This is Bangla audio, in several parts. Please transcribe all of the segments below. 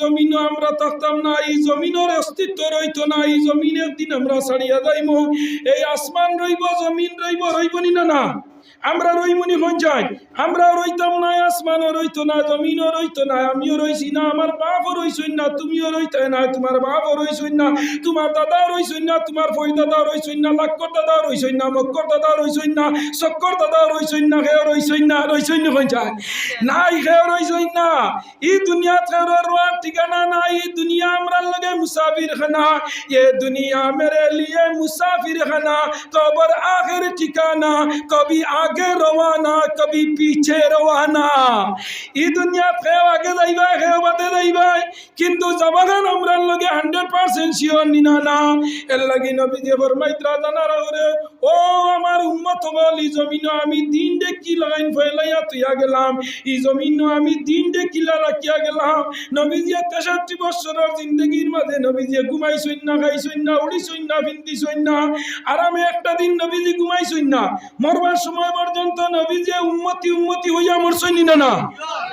জমিনও আমরা থাকতাম না, এই জমিনের অস্তিত্ব রইত না, এই জমিনের দিন আমরা ছাড়িয়া যাইম। এই আসমান রইব, জমিন রইব, রইবনি না না? আমরা রইমনি পঞ্চায়েত। আমরা রইতাম না আসমানও রইতো না, জমিনও রইতো না, আমিও রইছি না, আমার বাপও রইছই না, তুমিও রইতে না, তোমার বাপও রইছই না, তোমার দাদা রইছই না, তোমার ফই দাদা রইছই না, লাক্কর দাদা রইছই না, মক্কর দাদা রইছই না চক্কর দাদা রইছই না, হেও রইছই না রইছই না পঞ্চায়েত। নাই, হেও রইছই না। এই দুনিয়া খেয়ে রোয়ার ঠিকানা নাই এই দুনিয়া আমরা লগে মুসাফির খানা এ দুনিয়া মেরে লিয়ে মুসাফির খানা কবর আখের ঠিকানা, কবি आगे रवाना कभी पीछे रवाना এই দুনিয়া খেয়ে আগে যাইবা খেয়ে বাদে যাইবা কিন্তু জবাগান আমরা লগে হান্ড্রেড পার্সেন্ট শিওর নিনা না এর লাগি নবী যে ফরমাইত্রা জানার আগে ও আমার উম্মত বল এই জমিন আমি দিন ডে কি লাগাইন ফেলাইয়া তুইয়া গেলাম এই জমিন আমি দিন ডে কিলা রাখিয়া গেলাম নবীজিয়া তেষট্টি বছরের জিন্দগির মাঝে নবীজিয়া ঘুমাইছই না খাইছই না উড়িছই না ভিন্দিছই না আর আমি একটা দিন নবীজি ঘুমাইছই না মরবার সময় পর্যন্ত নবীজিয়া উম্মতি উম্মতি হইয়া মরছই না না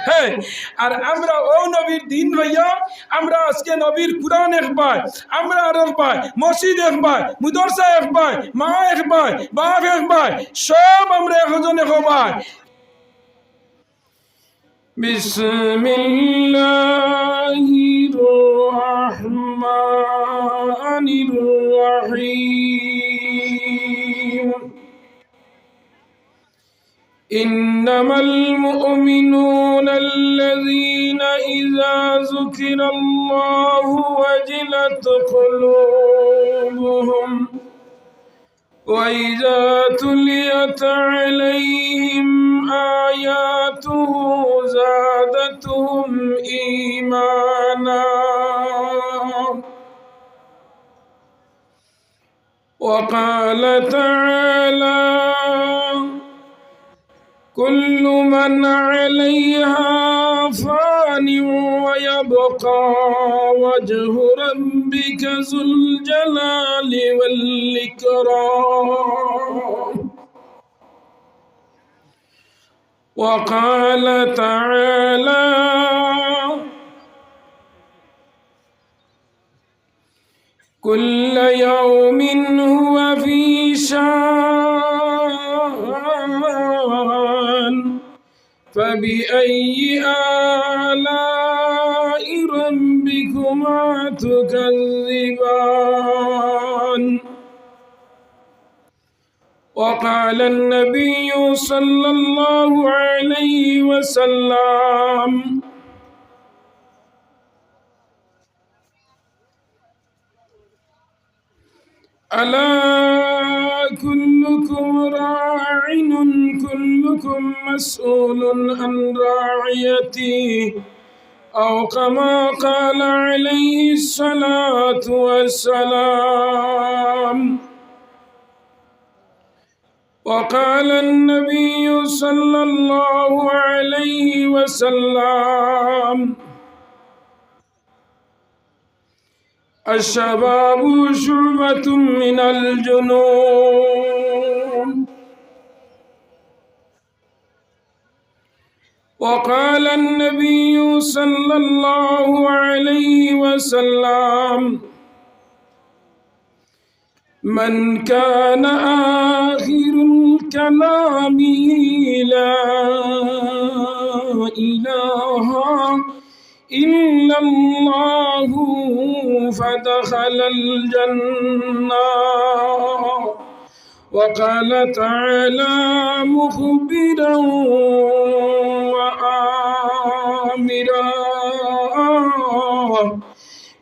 হ্যাঁ আর আমরা ও নবীর দিন হইয়া আমরা আজকে নবীর কুরআন একবার আমরা আর একবার মসজিদ একবার মুদরসা একবার মা একবার বাপ একবার সব আমরা একজন একবার بسم الله الرحمن الرحيم إنما المؤمنون الذين إذا ذكر الله وجلت قلوبهم وإذا تليت عليهم آياته زادتهم إيمانا وقال تعالى كل من عليها فان ويبقى وجه ربك ذو الجلال والإكرام. وقال تعالى كل يوم هو في شان فبأي آلاء ربكما تكذبان؟ وقال النبي صلى الله عليه وسلم ألا كلكم راع كلكم مسؤول عن راعيته أو كما قال عليه الصلاة والسلام. وقال النبي صلى الله عليه وسلم الشباب شعبة من الجنون. وقال النبي صلى الله عليه وسلم من كان آخر الكلام لا إله إلا الله فدخل الجنة. وقال تعالى مخبرا وآمرا.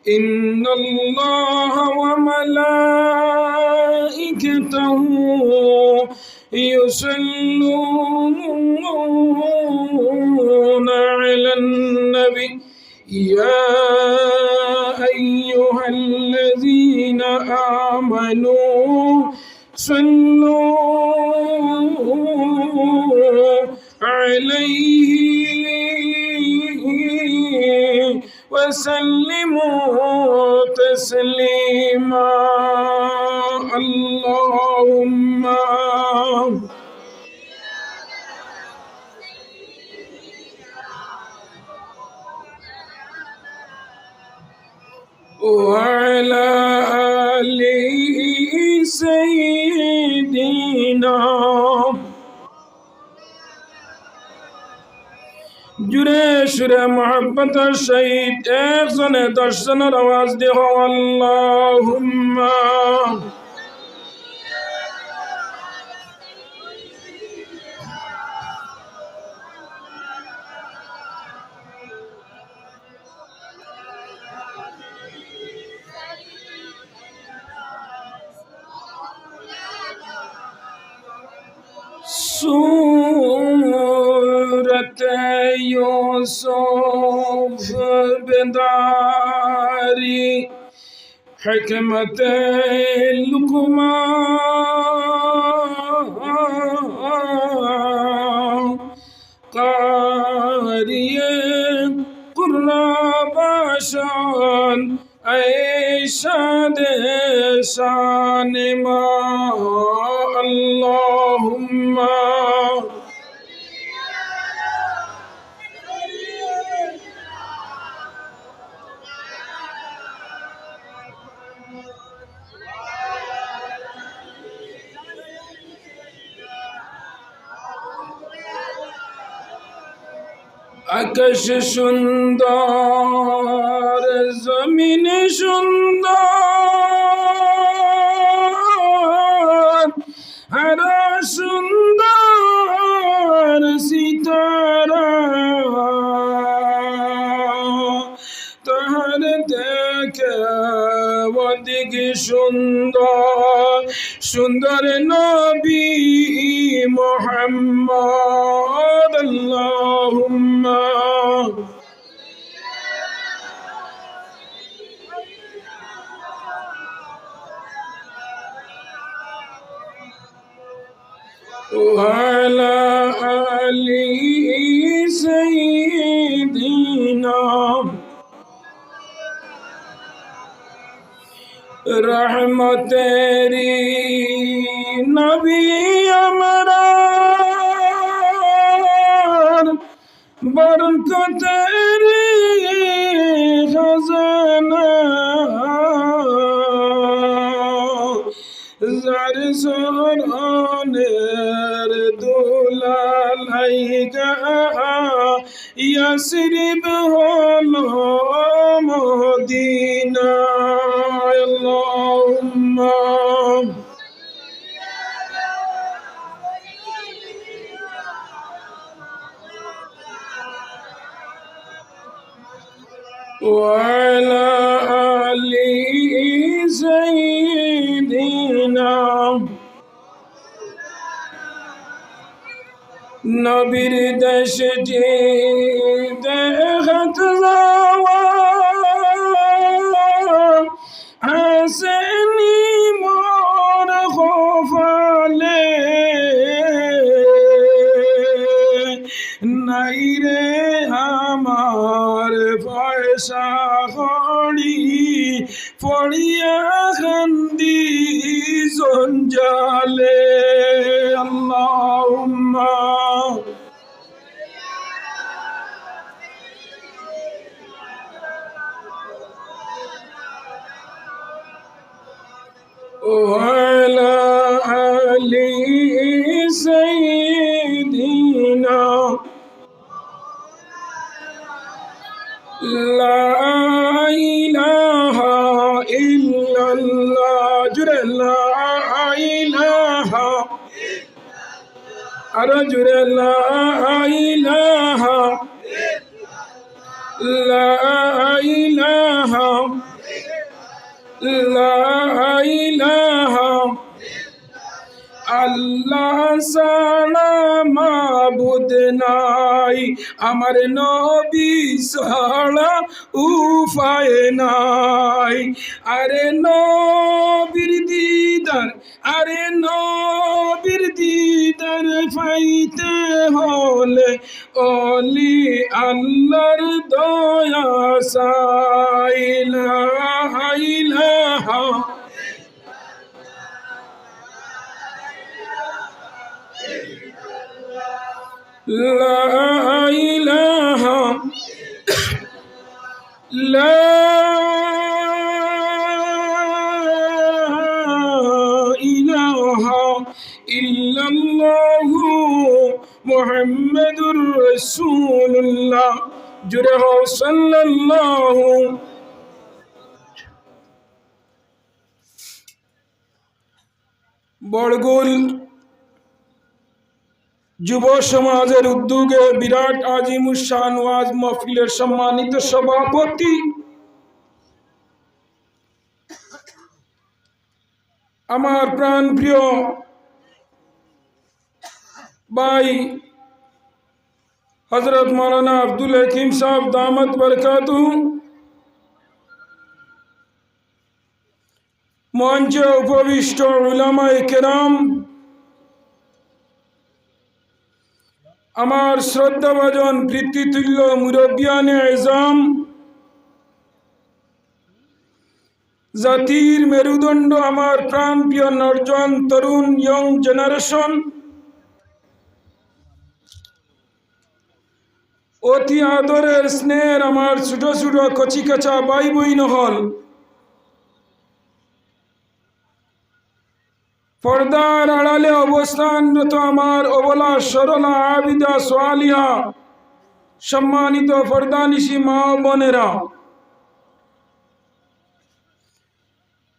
إن الله وملائكته يصلون على النبي. يا آمنوا صلوا عليه وسلموا تسليما. اللهم وعلى জুড়ে সুরে মোহাব্বতের সহিত একজনে দর্শনের আওয়াজ দেহ আল্লাহুম্মা। حكمتي اللقما قاريا قرى باشان عيشا دشان ما اللهم আকাশ সুন্দর জমিন সুন্দর আর সুন্দর সিতারা। তাহার দেখে অধিক সুন্দর। সুন্দর নবী মোহাম্মদ আল্লাহুম্মা وعلى آل سيدنا রহমতেরি নবী আমরা। বরকতেরি খজানা। যার সরণের দুলালাই ইয়াসরিব হলো মদিনা। আল্লাহুম্মা وعلى آل سيدنا নবীর দেশ যে দেখাত যাওয়া পড়িয়া কান্দি জঞ্জালে আল্লাহুম্মা। Oh, رجل لا إله لا إله لا إله আল্লাহ সালা মাবুদ নাই আমার নবী সালা উফায় নাই আরে নবীর মুহাম্মাদুর রাসূলুল্লাহ। জুড়ে হও সাল্লাল্লাহু। বড়গুল যুব সমাজের উদ্যোগে বিরাট আজিমুসান ওয়াজ মহফিলের সম্মানিত সভাপতি আমার প্রাণ প্রিয় ভাই হজরত মৌলানা আব্দুল হাকিম সাহেব দামত বরকাতু মঞ্চে উপবিষ্ট উলামায়ে কেরাম, আমার শ্রদ্ধাভাজন বৃত্তিতুল্য মুরব্বিয়ানে এজাম জাতির মেরুদণ্ড আমার প্রাণ প্রিয় নর্জন তরুণ ইয়ং জেনারেশন অতি আদরের স্নেহের আমার ছোট ছোট কচি কাচা বাই বই নহল পর্দার আড়ালে অবস্থানরত আমার অবলা সরলা আবিদা সোয়ালিয়া সম্মানিত পর্দানিশি মা বোনেরা।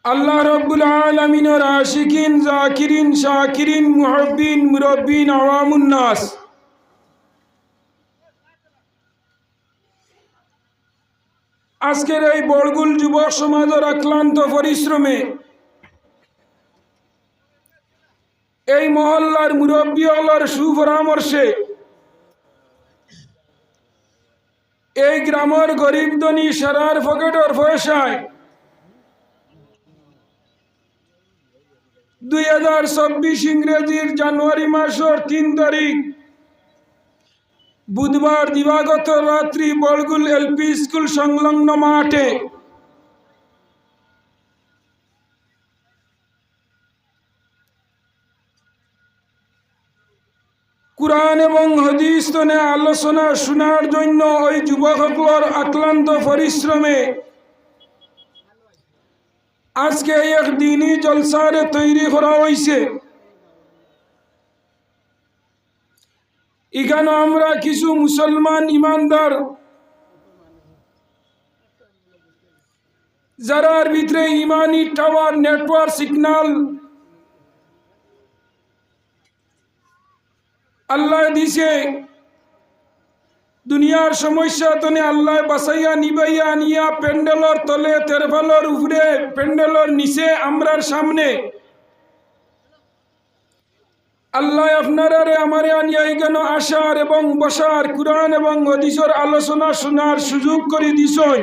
আল্লাহ রব্বুল আলমিনের আশিকিন, জাকিরিন, শাকিরিন, মুহব্বিন, মুরব্বিন আওয়ামুন্নাস আজকের এই বড়গুল যুবক সমাজের আক্লান্ত পরিশ্রমে এই মহল্লার মুরব্বী হলার সুপরামর্শে এই গ্রামের গরিব ধনী সারার পকেটর পয়সায় দুই হাজার চব্বিশ ইংরেজির জানুয়ারি মাসের তিন তারিখ বুধবার দিবাগত রাত্রি বড়গুল এলপি স্কুল সংলগ্ন মাঠে কুরআন এবং হদিস তনে আলোচনা শোনার জন্য ওই যুবকসকলের আক্লান্ত পরিশ্রমে আজকে এক দিনই জলসারে তৈরি করা হয়েছে। এখানে আমরা কিছু মুসলমান ইমানদার যারার ভিতরে ইমানি টাওয়ার নেটওয়ার্ক সিগন্যাল আল্লাহ দিছে। দুনিয়ার সমস্যা তনে আল্লাহ বাসাইয়া, নিবাইয়া নিয়া প্যান্ডেলর তলে, তেরফালর উপরে, প্যান্ডেলর নিচে, আমরার সামনে। আল্লাহ আপনারা আমারে আনিয়া কেন আসার এবং বসার কোরআন এবং হদিসর আলোচনা শোনার সুযোগ করে দিছই?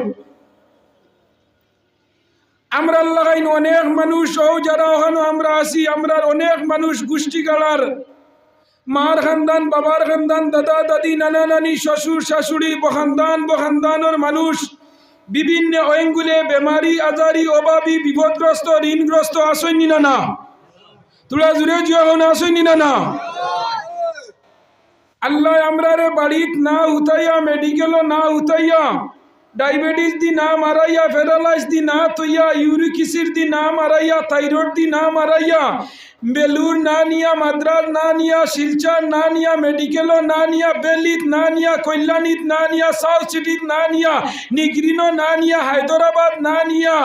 আমরা আল্লাহ অনেক মানুষ, ও যারা ওখানে আমরা আছি আমরা অনেক মানুষ গোষ্ঠী গালার। মার খানদান, বাবার খানদান, দাদা, দাদি, নানা, নানি, শ্বশুর, শাশুড়ি, বখানদান, বখানদানের মানুষ। বিভিন্ন অঙ্গুলে বেমারি, আজারি, অভাবী, বিপদগ্রস্ত, ঋণগ্রস্ত আসেনি না না? তোরা জুড়ে জুয়া হন আসেনি না না? আল্লাহ আমরারে বাড়িত না উঠাইয়া মেডিকেল না উঠাইয়া, ডায়াবেটিস দি না মারাইয়া ফেরালাইস দি না তৈয়া ইউরিক অ্যাসিড দি না মারাইয়া, থাইরয়েড দি না মারাইয়া বেলুর না নিয়া মাদ্রাস না নিয়া, শিলচর না নিয়া মেডিকেল না নিয়া, বেলিত না নিয়া, কল্যাণীত না নিয়া, সাউথ সিটিত না নিয়া নিগরিনো না নিয়া, হায়দরাবাদ না নিয়া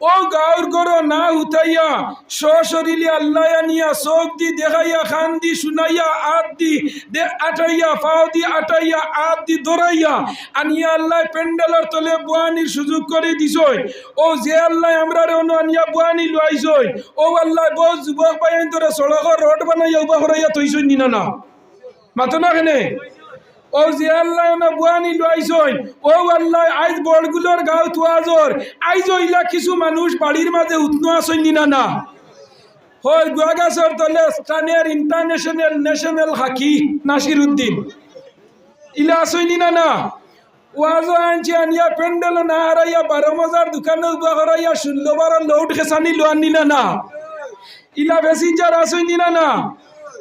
ও গাঁর গরো, না উঠাইয়া, সশরীরে আল্লাহ আনিয়া চোখ দি দেখাইয়া, খান দি শুনাইয়া, আত দি দে আটাইয়া, পাও দি আটাইয়া, আত দি দৌড়াইয়া আনিয়া আল্লাহ প্যান্ডেলের তলে বুয়ানির সুযোগ করে দিছই। ও যে আল্লাহ আমরা অন্য আনিয়া বুয়ানি লুয়াইছই ও আল্লাহ বহু যুবক পাইন তোরা সড়ক রোড বানাইয়া উবা করাইয়া তৈছই নিনা না। মাতো না কেনে? ও যে আল্লাহ না বুয়ানি লইছই, ও আল্লাহ আইজ বড়গুলোর গাঁও তুয়াজর আইজ ইলা কিছু মানুষ বাড়ির মাঝে উৎনো আসেন না না হয় গুয়াগাছর তলে স্থানীয় international national hockey Nasir Uddin ইলা আসেন না না ওয়াজো আনছি আনিয়া প্যান্ডেল না হারাইয়া বারো মজার দোকানে উবা করাইয়া ষোলো বারো লৌট খেসানি লোয়ানি না না ইলা প্যাসেঞ্জার আসেন না না।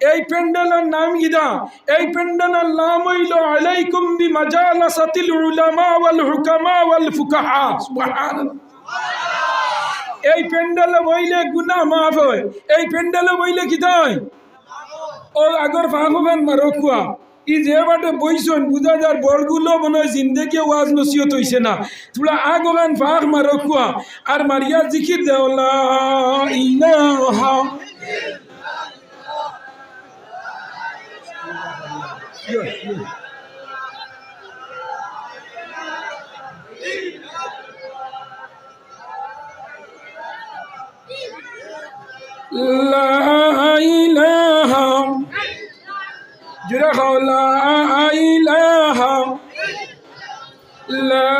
এই প্যান্ডেলের নাম গিদা। এই প্যান্ডেলের নাম হইল, আলাইকুম বি মাজালাসাতিল উলামা ওয়াল হুকামা ওয়াল ফুকাহা। সুবহানাল্লাহ। এই প্যান্ডেলে বইলে গুনাহ মাফ হয়। এই প্যান্ডেলে বইলে কি হয় ও আগর ফাঁকবেন মারকুয়া ই যে বাটে বইছন, বুঝা যার বড়গুলো মনে হয় জিন্দেগি ওয়াজ নসিহত হইছে না। তোরা আগগান ফাঁক মারকুয়া আর মারিয়া জিকির দেওলা ইলাহা লা ইলাহা জুড়ে খাও লা ইলাহা লা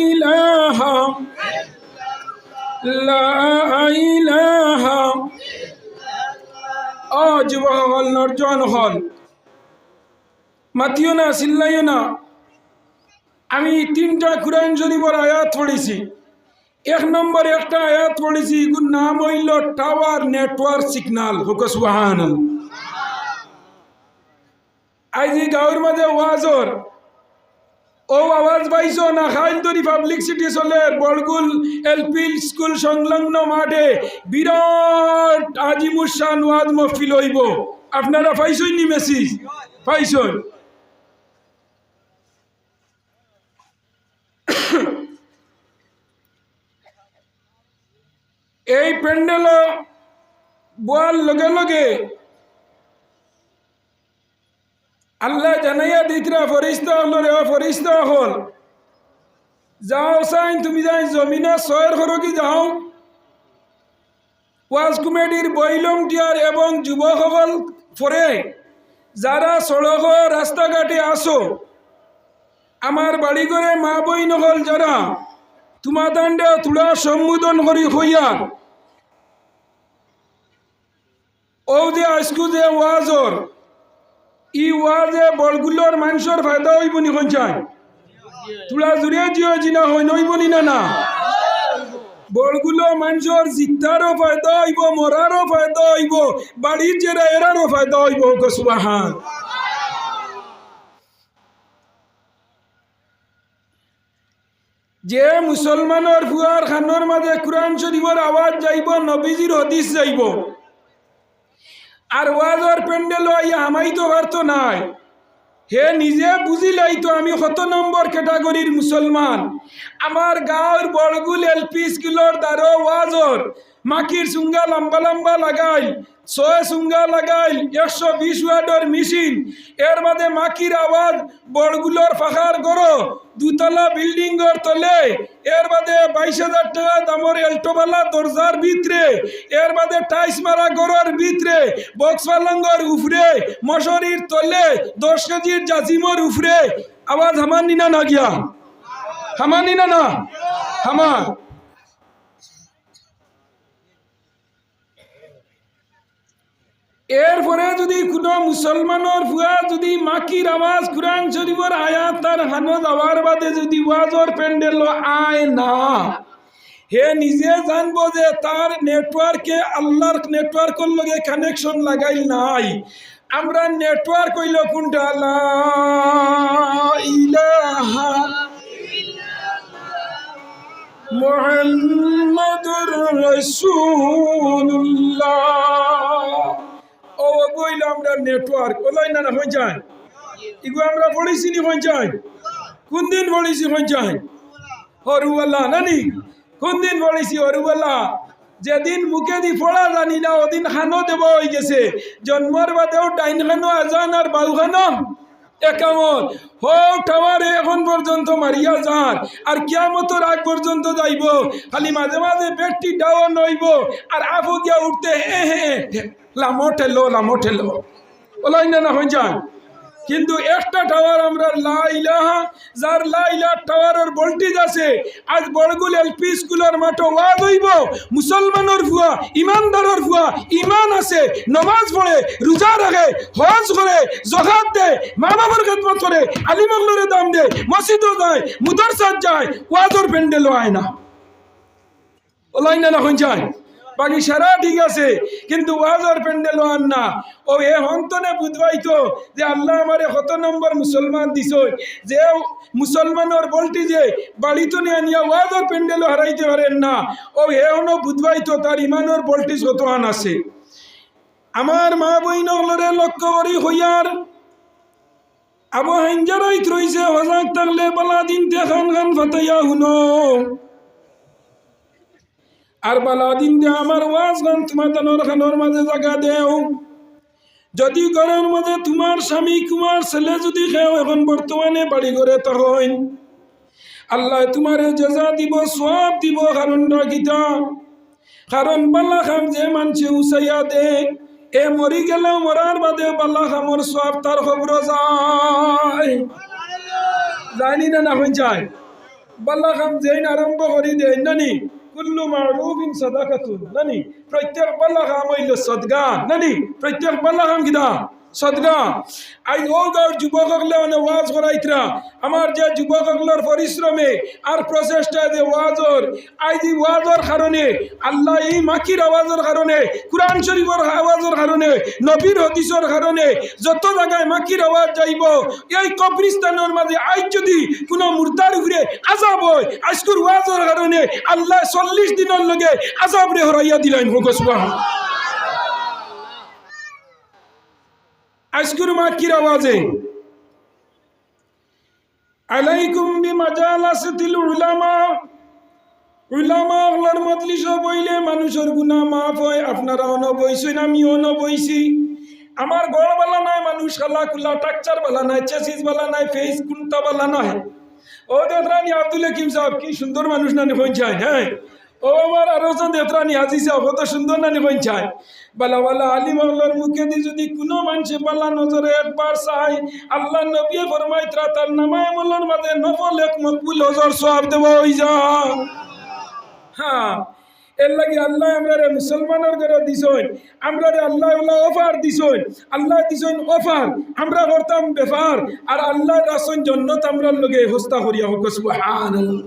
ইলাহা লা ইলাহা ও যুবক হল নর্জন হল মাতিও না চিল্লাইও না আমি তিনটা কোরআন শরীফের আয়াত পড়েছি। এক নম্বর একটা আয়াত পড়েছি নাম হইল টাওয়ার নেটওয়ার্ক সিগনাল হোক সুহান আজ এই গাঁয়ের মাঝে ওয়াজর। ও আওয়াজ পাইছো না? খাইলতরি পাবলিক সিটি চলে বড়গুল এলপি স্কুল সংলগ্ন মাঠে বিরাট আজিমুসান ওয়াজ মহফিল হইব। আপনারা পাইছই নি মেসেজ? পাইছই। প্যান্ডেল বোয়ার লগে লগে আল্লাহ জানাইয়া দিতরা, ফরিস্তা হল রে ফরিস্তা হল। যাও সাইন, তুমি যাই জমিনে ছয়ের খরকি যাও। ওয়াজ কমিটির বৈলম টিয়ার এবং যুবকসকল ফরে যারা সড়ক রাস্তাঘাটে আসো, আমার বাড়ি করে মা বই নহল যারা তোমার দাণ্ডে তুলা সম্বোধন করি হইয়া ও যে আজকু যে ওয়াজর, ই ওয়াজে বড়গুলোর মানুষের ফায়দা হইব নি কঞ্চাই? তুলা জুড়ে জিও জিনা হই নইব নি না না। বড়গুলো মানুষের জিতারও ফায়দা হইব, মরারও ফায়দা হইব, বাড়ির যেরা এরারও ফায়দা হইব কসুবাহান যে মুসলমানের ফুয়ার খানোর মাঝে কোরআন শরীফের আওয়াজ যাইব, নবীজির হদিস যাইব। আর ওয়াজর প্যান্ডেল ইয়া আমাই তো নাই। হে নিজে বুঝি তো আমি কত নম্বর ক্যাটাগরির মুসলমান। আমার গাঁর বড়গুল এলপি স্কুলের দ্বারো ওয়াজর। মাকির সুঙ্গা লম্বা লম্বা লাগাই ছয় সুঙ্গা লাগাই একশো বিশ ওয়ার্ডের মেশিন। এর মাঝে মাকির আওয়াজ, বড়গুলোর ফাঁকার গড় দুতলা বিল্ডিংর তলে। এর বাদে বাইশ হাজার টাকা দামর এল্টোবালা দরজার ভিতরে। এর বাদে টাইস মারা গড়ের ভিতরে, বক্স পালঙ্গর উফরে, মশারির তলে, দশ কেজির জাজিমর উফরে। আওয়াজ হামান নিনা না গিয়া? হামান নিনা না? হামান এরপরে যদি কোনো মুসলমানের ফুয়া যদি মাকির আওয়াজ কোরআন শরীফের আয়াত তার হানো যাওয়ার বাদে যদি ওয়াজর প্যান্ডেল আয় না, হে নিজে জানব যে তার নেটওয়ার্কে আল্লাহর নেটওয়ার্কের লগে কানেকশন লাগাই নাই। আমরা নেটওয়ার্ক হইল কোনটা? ইলাহা মুহাম্মাদুর রাসূলুল্লাহ। ও আমরা নেটওয়ার্ক ওলাই না না হয়ে যায় ইগো আমরা পড়েছি নি হয়ে যায় কোন দিন পড়েছি হয়ে যায় হরুয়াল্লাহ নানি? কোন দিন পড়েছি হরুয়াল্লাহ যেদিন মুখে দি পড়া জানি না, ওদিন খানো দেব হয়ে গেছে। জন্মর বাদেও ডাইন খানো আজান আর বাউ খানো একামত হোক টাওয়ারে এখন পর্যন্ত মারিয়া যান, আর কিয়ামতর আগ পর্যন্ত যাইব। খালি মাঝে মাঝে পেটটি ডাউন হইব, আর আবু গিয়া উঠতে হে হে লামো ঠেলো লামো ঠেলো। ওলাই না হয়ে যান কিন্তু একটা টাওয়ার আমরা লাইলাহা যার লাইলা টাওয়ারের ভোল্টেজ আছে, আজ বড়গুল এলপি স্কুলের মাঠে ওয়াদ হইব। মুসলমানের ভুয়া, ইমানদারের ভুয়া ইমান আছে, নমাজ পড়ে, রোজা রাখে, হজ করে জকাত দেয় মা বাবার খেদমত করে আলিমগলরে দাম দেয়, মসজিদও যায় মুদরসাদ যায়, ওয়াজর প্যান্ডেলও আয় না। ওলাই না যায় বাকি সারা ঠিক আছে, কিন্তু ওয়াজর প্যান্ডেল আন না। ও এ হন্তনে বুধবাইতো যে আল্লাহ আমারে কত নম্বর মুসলমান দিছ যে মুসলমানের বলটি যে বাড়িতে নিয়ে আনিয়া ওয়াজর প্যান্ডেলও হারাইতে পারেন না, ও এ হনো বুধবাইতো তার ইমানের বলটিজ কত আন আছে। আমার মা বইনগলরে লক্ষ্য করি হইয়ার আবু হাঞ্জারাইত রইছে, হজাক থাকলে বলা দিন খান খান ফাতাইয়া হুনো। আর বালা দিন দে আমার ওয়াজ গান তোমার তানোর খানোর মাঝে জায়গা দেও। যদি ঘরের মাঝে তোমার স্বামী তোমার ছেলে যদি খেও, এখন বর্তমানে বাড়ি ঘরে তখন আল্লাহ তোমার জেজা দিব সব দিব, কারণ রাখিতা কারণ বাল্লা খাম যে মানছে উসাইয়া দে। এ মরি গেলেও মরার বাদে বাল্লা খামর সব তার খবর যায়। জানি না না হয়ে যায়। বাল্লা খাম যেইন আরম্ভ করি দে নানি কুল্লু মারুফিন সাদাকাতুন। নানি প্রত্যেক বল্লাহ আমইল সদগা নানি প্রত্যেক বল্লাহ কিদা সদগা, আই ও ওয়াজ আমার যে পরিশ্রমে আর প্রচেষ্টা ওয়াজর, আই ওয়াজর কারণে, আল্লাহ এই মাকির আওয়াজের কারণে আওয়াজের কারণে, নবীর কারণে যত জায়গায় মাকির আওয়াজ যাইব, এই কবরিস্তানের মাঝে আজ যদি কোনো মুর্দার ঘুরে আজাব আজকুর কারণে আল্লাহ চল্লিশ দিনের লগে আজাব হরাইয়া দিলেন ভগসুয়া আজকুর মাকির আওয়াজে? আলাইকুম বিমাজালাসাতিল উলামা। উলামা আল্লাহর মজলিস বইলে মানুষের গুনাহ মাফ হয়, আপনারা অন বইছেন আমি অন বইছি আমার গড় বালা নাই, মানুষ খালা কুলা টাকচার বালা নাই, চেসিস বালা নাই, ফেস কুন্তা বালা নাই। ও দেতরানি আব্দুল হাকিম সাহেব, কি সুন্দর মানুষ নানি পৌঁছায় হ্যাঁ। ও আমার আরও দেতরানি হাজি সাহেব কত সুন্দর নানি পৌঁছায় বালা বালা আলিম আল্লাহর মুখে দিয়ে যদি কোনো মানুষে বালা নজরে একবার চাই, আল্লাহ নবী ফরমাইতরা তার নামায় আমলের মাঝে নফল এক মকবুল হজর সব দেব হই যা। হ্যাঁ এর লাগি আল্লাহ আমরা মুসলমানের ঘরে দিছইন আমরা আল্লাহ আল্লাহ অফার দিছইন আল্লাহ দিছইন অফার, আমরা করতাম বেফার, আর আল্লাহ রাসন জন্নত আমরা লগে হস্তা করিয়া হোক, সুবহানাল্লাহ।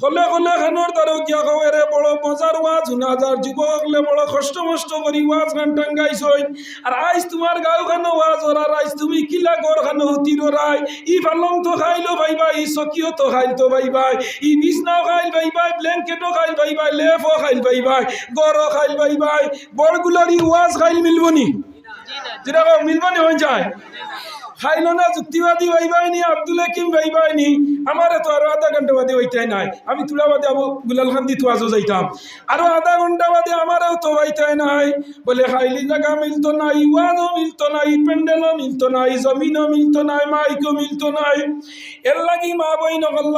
হলে হলে খানোর তারও কিয়া কবেরে বড় মজার ওয়াজ শুনা যার যুবকলে বড় কষ্ট মষ্ট করি ওয়াজ গান টাঙ্গাইছই আর আইজ তোমার গাঁও খানো ওয়াজ ওরার আইজ তুমি কিলা গড় খানো হুতির ওরাই ই পালং তো খাইলো ভাই ভাই ই চকিও তো খাইল তো ভাই ভাই ই বিছনাও খাইল ভাই ভাই ব্ল্যাঙ্কেটও খাইল ভাই ভাই লেফও খাইল ভাই ভাই গড়ও খাইল ভাই ভাই বড়গুলার ই ওয়াজ খাইল মিলবনি? যেটা মিলবনি হয়ে যায়। খাইলো না যুক্তিবাদী ভাই ভাইনি আব্দুল হাকিম ভাই ভাইনি আমার তো আরও আধা ঘণ্টা বাদে ওইটাই নাই। আমি তুলা বাদে আবু গুলাল খান্দি তুয়াজও যাইতাম। আরও আধা ঘণ্টা বাদে আমারও তো ওইটাই নাই। বলে খাইলি জায়গা মিলতো নাই ওয়াজও মিলতো নাই প্যান্ডেলও মিলতো নাই, জমিনও মিলতো নাই, মাইকও মিলতো নাই। এর লাগি মা বই নকল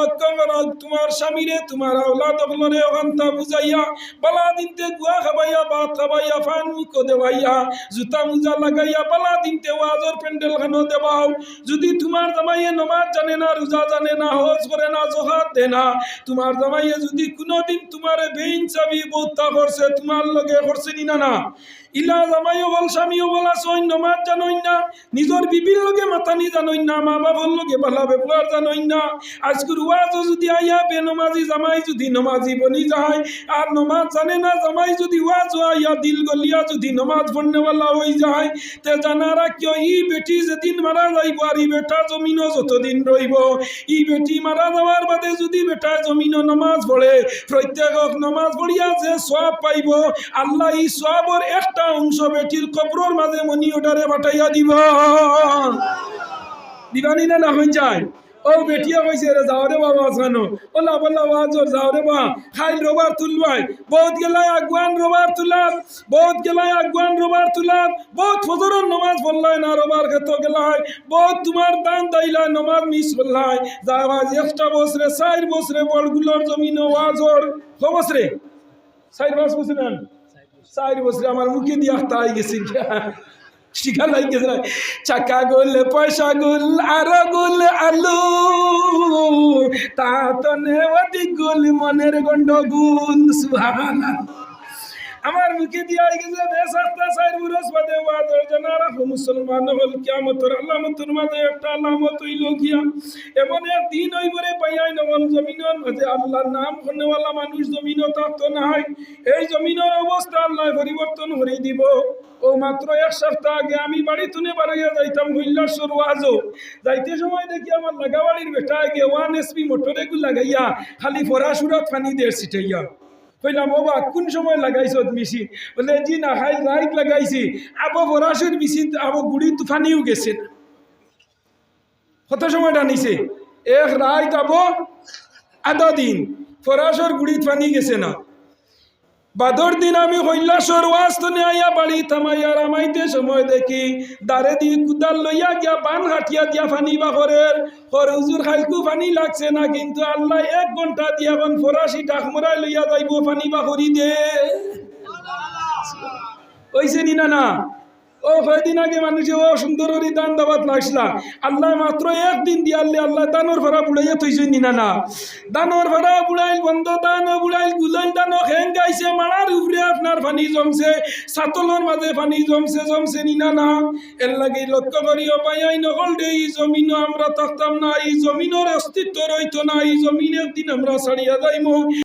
তোমার স্বামীরে, তোমার আওলাদ অকলরে অকান্তা বুঝাইয়া, বালা দিনতে গুয়া খাবাইয়া, ভাত খাবাইয়া ফান মুখো দেওয়াইয়া, জুতা মুজা লাগাইয়া, বালা দিনতে ওয়াজর প্যান্ডেল খানো দেবাও যদি তোমার জামাইয়ে নমাজ জানে না, রোজা জানে না, হজ করে না, জোহাত দে না, তোমার জামাইয়ে যদি কোনোদিন তোমার বেইনসাবি বোধা করছে, তোমার লগে করছে না না? ইলা জামাইও বল, স্বামীও বলা সৈন নমাজ জানই না। নিজের বিবির লগে মাতানি জানই না মা বাবার লগে বালা ব্যবহার জানই না। আজকের ওয়াজও যদি আইয়া বে নমাজি জামাই যদি নমাজি বনি যায়, আর নমাজ জানে না, জামাই যদি ওয়াজ আইয়া, দিল গলিয়া যদি নমাজ পড়নেওয়ালা হয়ে যায়, তে জানারা কিয়, ই বেটি যেদিন মারা যাইব আর ই বেটা জমিনও যতদিন রইব। ই বেটি মারা যাওয়ার বাদে যদি বেটা জমিনও নমাজ পড়ে প্রত্যেকক নমাজ পড়িয়া যে সব পাইব, আল্লাহ ই সবর একটা অংশ বেটির কবরের মাঝে মনি ওটারে পাঠাইয়া দিব। দিবানি না না হয়ে যায়? ও বেটিয়া কইছে রে যাও রে বাবা, জানো। ওলা বল্লা বাজর যাও রে বা খাইল রবার তুলবাই। বহুত গেলাই আগুয়ান রবার তুলাম বহুত গেলাই আগুয়ান রবার তুলাম বহুত ফজরের নমাজ পড়লাই না, রবার ক্ষেত্র গেলাই বহুত তোমার দান দাইলা, নমাজ মিস করলাই যাওয়া একটা বছরে, চার বছরে বড়গুলোর জমিন ওয়াজর ক বছরে? চার পাঁচ না? চার বছরে আমার মুখে দিয়ে তাই গেছে। শিখা লাই গেছে না। চাকা গোল, পয়সা গোল, আর গোল, আলু। তা তো নেওয়াতি গোল, মনের গন্ডগোল সুহানা আমার মুখে দিয়া গেছে বেশ আস্তে সাইড বুরস বাদে ওয়াদর জানারা মুসলমান হল কিয়ামতর আলামতর মাঝে একটা আলামত হইল গিয়া এমন এক দিন হইবরে পাইয়াই নবল জমিনের মাঝে আল্লাহর নাম শুনেওয়ালা মানুষ জমিনও থাকতো না হয় এই জমিনের অবস্থা আল্লাহ পরিবর্তন করে দিব। ও মাত্র এক সপ্তাহ আগে আমি বাড়ি তুলে বাড়াইয়া যাইতাম হইল্লাসর ওয়াজও যাইতে সময় দেখি আমার লাগাবাড়ির বেটা আগে ওয়ান এসপি মোটরে লাগাইয়া খালি ফরাসুরত ফানি দের সিটাইয়া কইলাম বাবা কোন সময় লাগাইছ মেশিন? বলে, জি না, হাই, লাইট লাগাইছি। আবো বরাসের মেশিন, আবো গুড়ি তুফানিও গেছে কত সময় টানিছে? এক রাত আবো, আধা দিন। ফরাসর গুড়ি তুফানি গেছে না। বাদর দিন আমি হইলা ওয়াস্তনে আইয়া বাড়ি থামাইয়া রামাইতে সময় দেখি। দারে দি কুদাল লইয়া গিয়া বান হাটিয়া দিয়া ফানি বাহরের। হর হুজুর হাইকু ফানি লাগছে না কিন্তু আল্লাহ এক ঘণ্টা দিয়া এখন ফরাসি ডাকমরাই লইয়া যাইব ফানি বাহরি দে কইছে নি না না ও কয়দিন আগে মানুষে, ও সুন্দর করে দান দাবাত লাগছিলা আল্লাহ মাত্র একদিন দিয়ে আল্লাহ আল্লাহ দানোর ভাড়া বুড়াইয়া থইছে নি না। দানোর ভাড়া বুড়াইল বন্ধ, দান বুড়াইল গুলাইল দান হেং গাইছে, মারার উপরে আপনার পানি জমছে সাতলের মাঝে পানি জমছে জমছে নি না। এর লাগে লক্ষ্য করিও পাইয়াই নহল দে, এই জমিনও আমরা থাকতাম না, এই জমিনের অস্তিত্ব রইতো না, এই জমিন একদিন আমরা ছাড়িয়া যাইমো।